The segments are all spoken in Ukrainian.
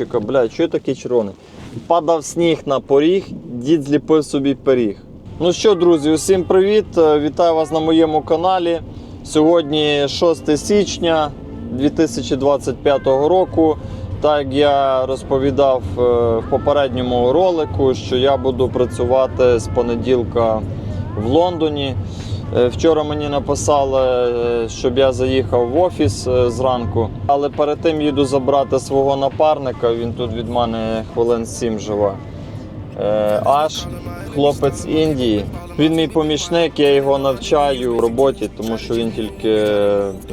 хлопчика, блядь, що я такий червоний? Падав сніг на поріг, дід зліпив собі пиріг. Ну що, друзі, усім привіт! Е, Вітаю вас на моєму каналі. Сьогодні 6 січня 2025 року. Так я розповідав е, в попередньому ролику, що я буду працювати з понеділка в Лондоні. Е, Вчора мені написали, е, щоб я заїхав в офіс е, зранку, але перед тим їду забрати свого напарника. Він тут від мене хвилин 7 живе. Аж хлопець Індії. Він мій помічник, я його навчаю в роботі, тому що він тільки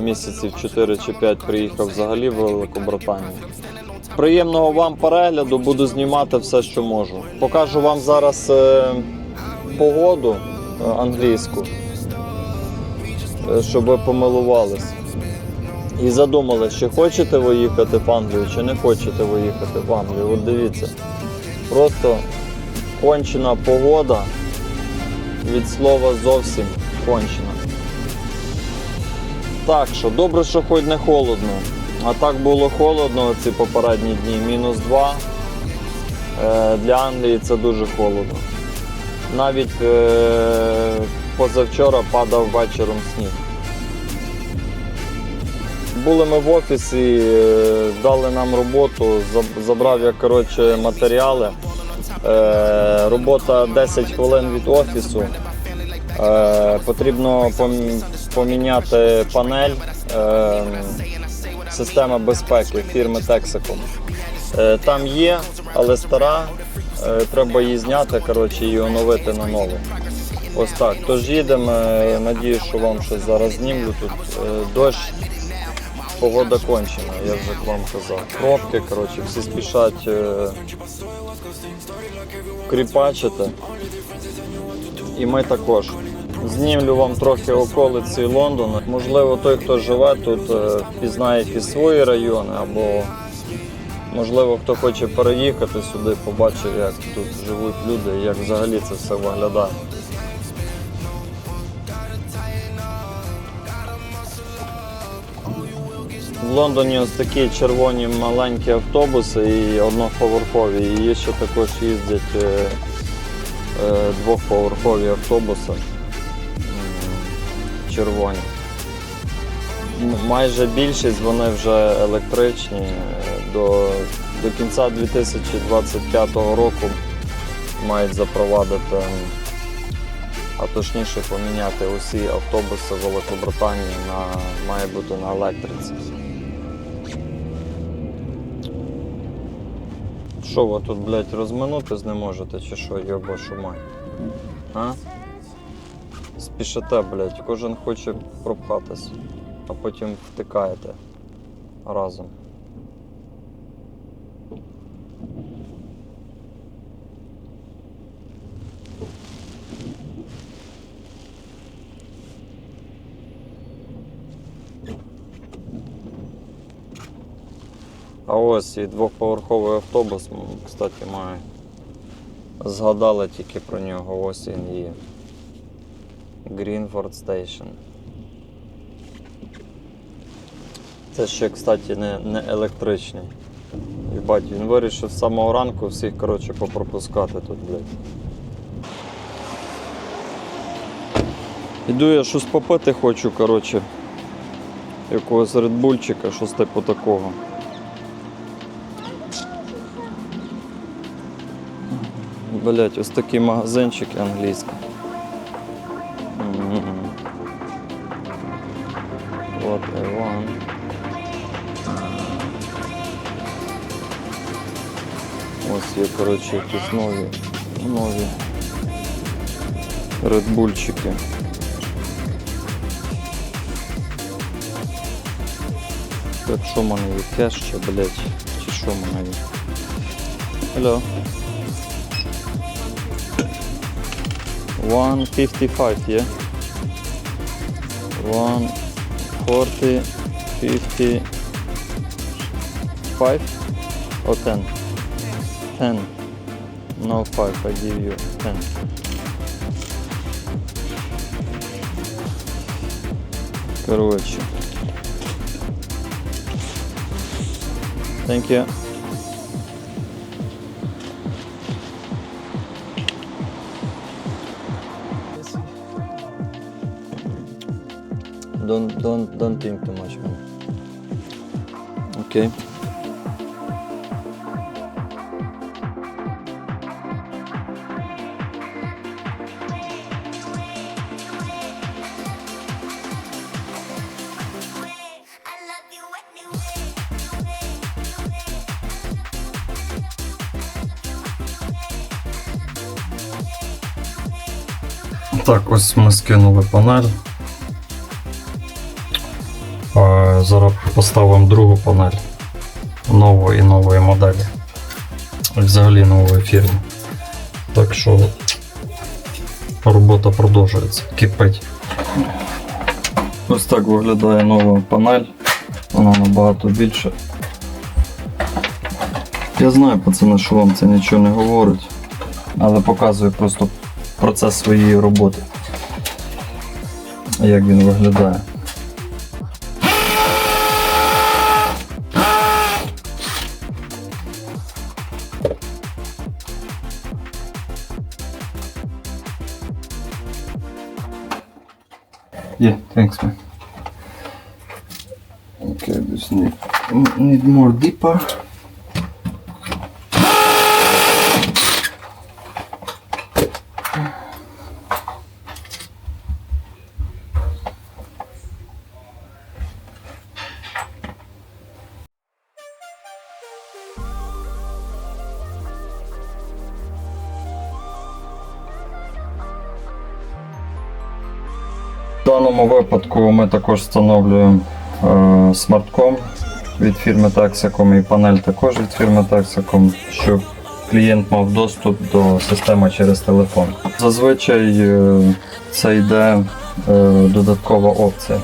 місяців 4 чи 5 приїхав взагалі в Великобританію. Приємного вам перегляду, буду знімати все, що можу. Покажу вам зараз погоду англійську, щоб ви помилувались. І задумали, чи хочете ви їхати в Англію, чи не хочете ви їхати в Англію. От дивіться, просто кончена погода від слова зовсім кончена. Так що, добре, що хоч не холодно. А так було холодно ці попередні дні. Мінус 2. Е, Для Англії це дуже холодно. Навіть е, позавчора падав вечором сніг. Були ми в офісі, е, дали нам роботу, забрав я коротше, матеріали. Е, робота 10 хвилин від офісу. Е, потрібно поміняти панель система безпеки фірми Texacom. Там є, але стара. Треба її зняти коротше, і оновити на нову. Ось так. Тож їдемо. Е, Надіюсь, що вам щось зараз знімлю тут. Е, дощ, погода кончена, я вже вам казав. Пробки, коротше, всі спішать е, кріпачити. І ми також. Знімлю вам трохи околиці Лондона. Можливо, той, хто живе тут, впізнає якісь свої райони, або можливо, хто хоче переїхати сюди, побачив, як тут живуть люди як взагалі це все виглядає. Лондоні ось такі червоні маленькі автобуси і одноповерхові. І ще також їздять е, е, двохповерхові автобуси червоні. Майже більшість вони вже електричні. Е, До, до кінця 2025 року мають запровадити, а точніше поміняти усі автобуси Великобританії на має бути на електриці. Що ви тут, блядь, розминутись не можете, чи що, йоба шумай? А? Спішите, блядь, кожен хоче пропхатись, а потім втикаєте разом. А ось і двохповерховий автобус, кстати, має. Згадали тільки про нього, ось він є. Greenford Station. Це ще, кстати, не, не електричний. Їбать, він вирішив з самого ранку всіх коротше, попропускати тут, блядь. Іду я щось попити хочу, коротше. Якогось редбульчика, щось типу такого. Блять, ось такі магазинчики англійські. Мгм. What I want. Ось є, коротше, якісь нові, нові редбульчики. Так, що в мене є? Кеш чи, блять, чи що мене є? Hello. 155, yeah? 140, 55 or 10? 10. No 5, I give you 10. Короче. Thank you. Don't, don't, don't think too much, man. Anyway. Так, ось ми скинули панель. Зараз поставимо другу панель нової нової моделі. Взагалі нової фірми. Так що робота продовжується, кипить. Ось так виглядає нова панель. Вона набагато більша. Я знаю, пацани, що вам це нічого не говорить, але показую просто процес своєї роботи. Як він виглядає. Thanks man. Okay, this need, need more deeper. Даному випадку ми також встановлюємо е, смартком від фірми Texacom і панель також від фірми Texacom, щоб клієнт мав доступ до системи через телефон. Зазвичай е, це йде е, додаткова опція.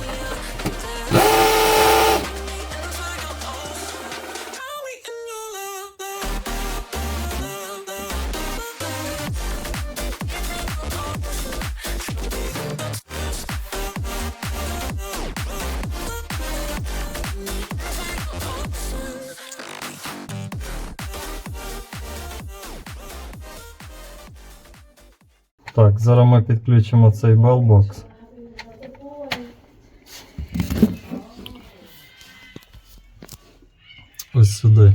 Так, зараз ми підключимо цей белбокс. Ось сюди.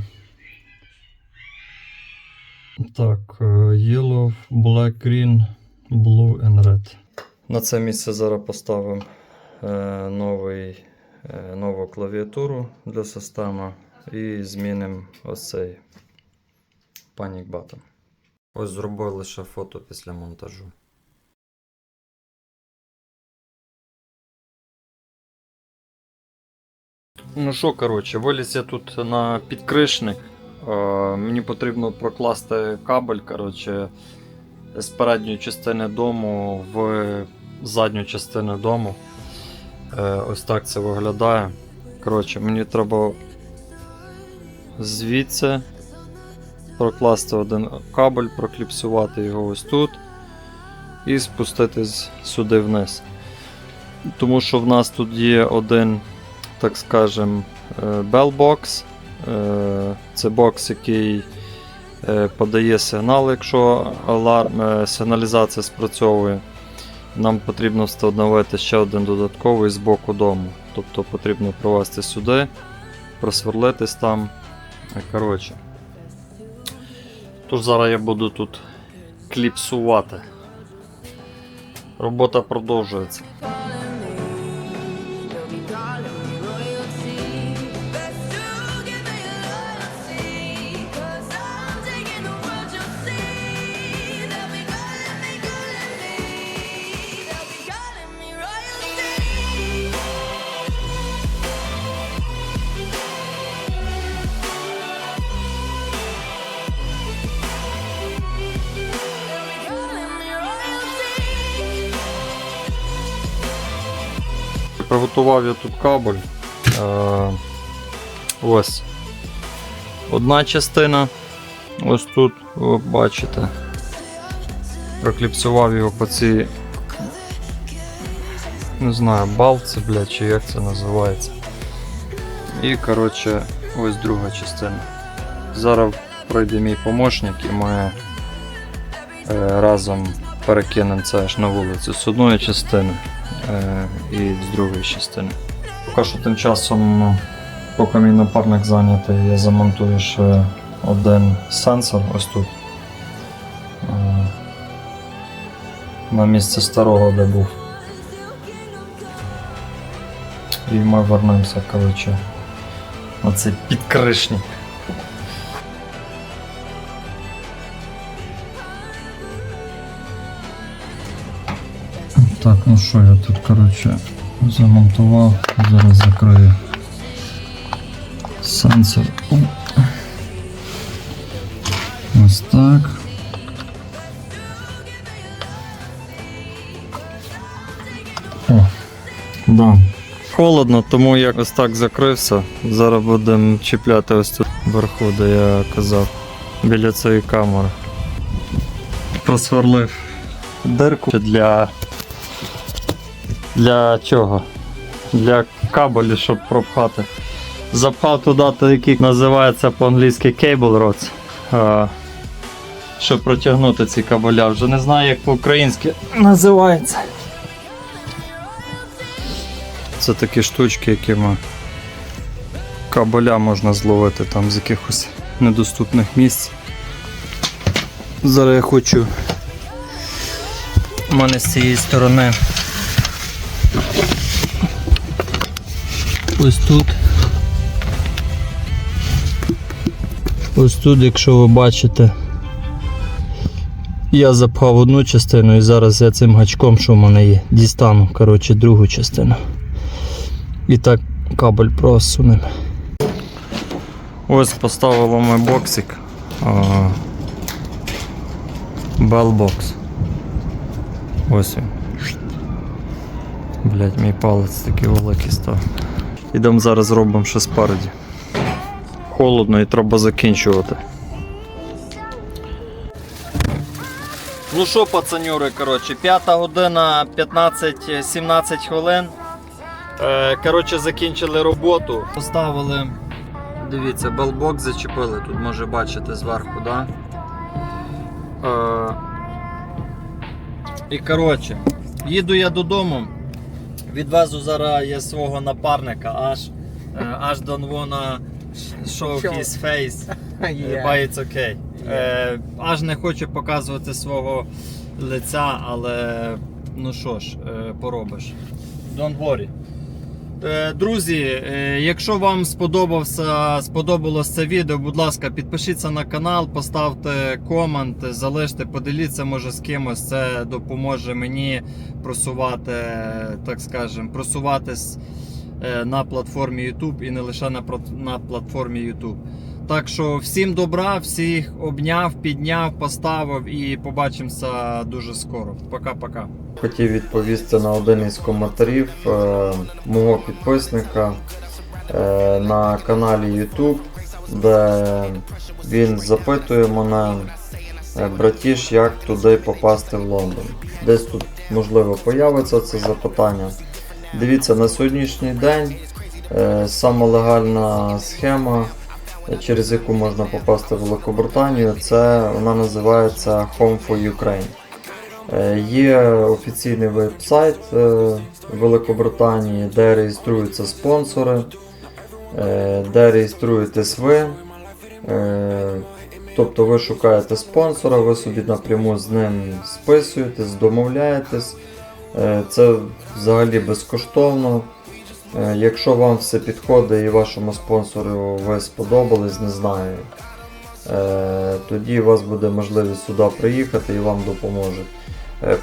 Так, е, yellow, black, green, blue and red. На це місце зараз поставимо е, новий, е, нову клавіатуру для системи і змінимо ось цей panic button. Ось зробив лише фото після монтажу. Ну що, коротше, виліз я тут на підкришник. Е, мені потрібно прокласти кабель коротше, з передньої частини дому в задню частину дому. Е, ось так це виглядає. Коротше, мені треба звідси прокласти один кабель, прокліпсувати його ось тут і спустити сюди вниз. Тому що в нас тут є один, так скажем, е, bell box. Е, Це бокс, який е, подає сигнал, якщо аларм, сигналізація спрацьовує. Нам потрібно встановити ще один додатковий з боку дому. Тобто потрібно провести сюди, просверлитись там. Коротше. Тож зараз я буду тут кліпсувати. Робота продовжується. Приготував я тут кабель. Е, ось. Одна частина. Ось тут, ви бачите. Прокліпсував його по цій. Не знаю, балці, блядь, чи як це називається. І, коротше, ось друга частина. Зараз пройде мій помощник і ми е, разом перекинемо це аж на вулицю з одної частини е, і з другої частини. Поки що тим часом, ну, поки мій напарник зайнятий, я замонтую ще один сенсор ось тут. Е, на місце старого, де був. І ми вернемося, коротше, на цей підкришник. Так, ну що я тут, коротше, замонтував, зараз закрию сенсор. Ось так. О, да. Холодно, тому я ось так закрився. Зараз будемо чіпляти ось тут вверху, де я казав, біля цієї камери. Просверлив дирку для. Для чого? Для кабелю, щоб пропхати. Запхав туди який називається по-англійськи cable rods. Щоб протягнути ці кабеля. Вже не знаю, як по-українськи називається. Це такі штучки, якими кабеля можна зловити там з якихось недоступних місць. Зараз я хочу. У мене з цієї сторони. Ось тут. Ось тут, якщо ви бачите, я запхав одну частину і зараз я цим гачком, що в мене є, дістану коротше, другу частину. І так кабель просунемо. Ось поставили ми боксик. Белбокс. Ось він. Блять, мій палець такий великий став. Ідемо зараз зробимо ще спереді. Холодно і треба закінчувати. Ну що, пацанюри, коротше, 5 година 15-17 хвилин. Е, коротше, закінчили роботу. Поставили, дивіться, белбок зачепили, тут може бачити зверху, да? Е, і коротше, їду я додому. Відвезу зараз я свого напарника аж, е, аж don't wanna show his face. Yeah. But it's okay. Yeah. аж не хочу показувати свого лиця, але ну що ж, е, поробиш. Don't worry. Е, Друзі, е, якщо вам сподобався, сподобалось це відео, будь ласка, підпишіться на канал, поставте комент, залиште, поділіться може з кимось. Це допоможе мені просувати, так скажем, просуватись на платформі YouTube і не лише на, на платформі YouTube. Так що всім добра, всіх обняв, підняв, поставив і побачимося дуже скоро. Пока-пока. Хотів відповісти на один із коментарів е, мого підписника е, на каналі YouTube, де він запитує мене, е, братіш, як туди попасти в Лондон. Десь тут можливо появиться це запитання. Дивіться, на сьогоднішній день е, сама легальна схема, через яку можна попасти в Великобританію, це вона називається Home for Ukraine. Е, Є офіційний веб-сайт е, Великобританії, де реєструються спонсори, е, де реєструєтесь ви. Тобто ви шукаєте спонсора, ви собі напряму з ним списуєтесь, домовляєтесь. Е, Це взагалі безкоштовно. Е, Якщо вам все підходить і вашому спонсору ви сподобались, не знаю. е, Тоді у вас буде можливість сюди приїхати і вам допоможуть.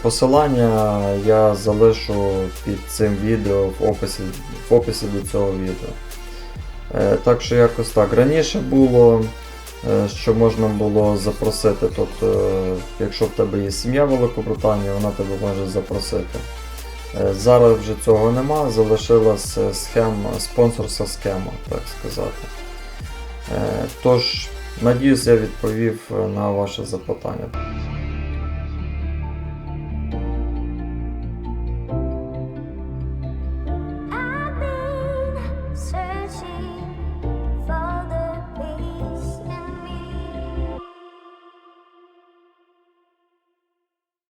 Посилання я залишу під цим відео в описі, в описі до цього відео. Так що якось так. Раніше було, що можна було запросити. Тобто, е, якщо в тебе є сім'я в Великобританії, вона тебе може запросити. Е, Зараз вже цього нема, залишилася схема, спонсорська схема, так сказати. Е, Тож, надіюсь, я відповів е, на ваше запитання.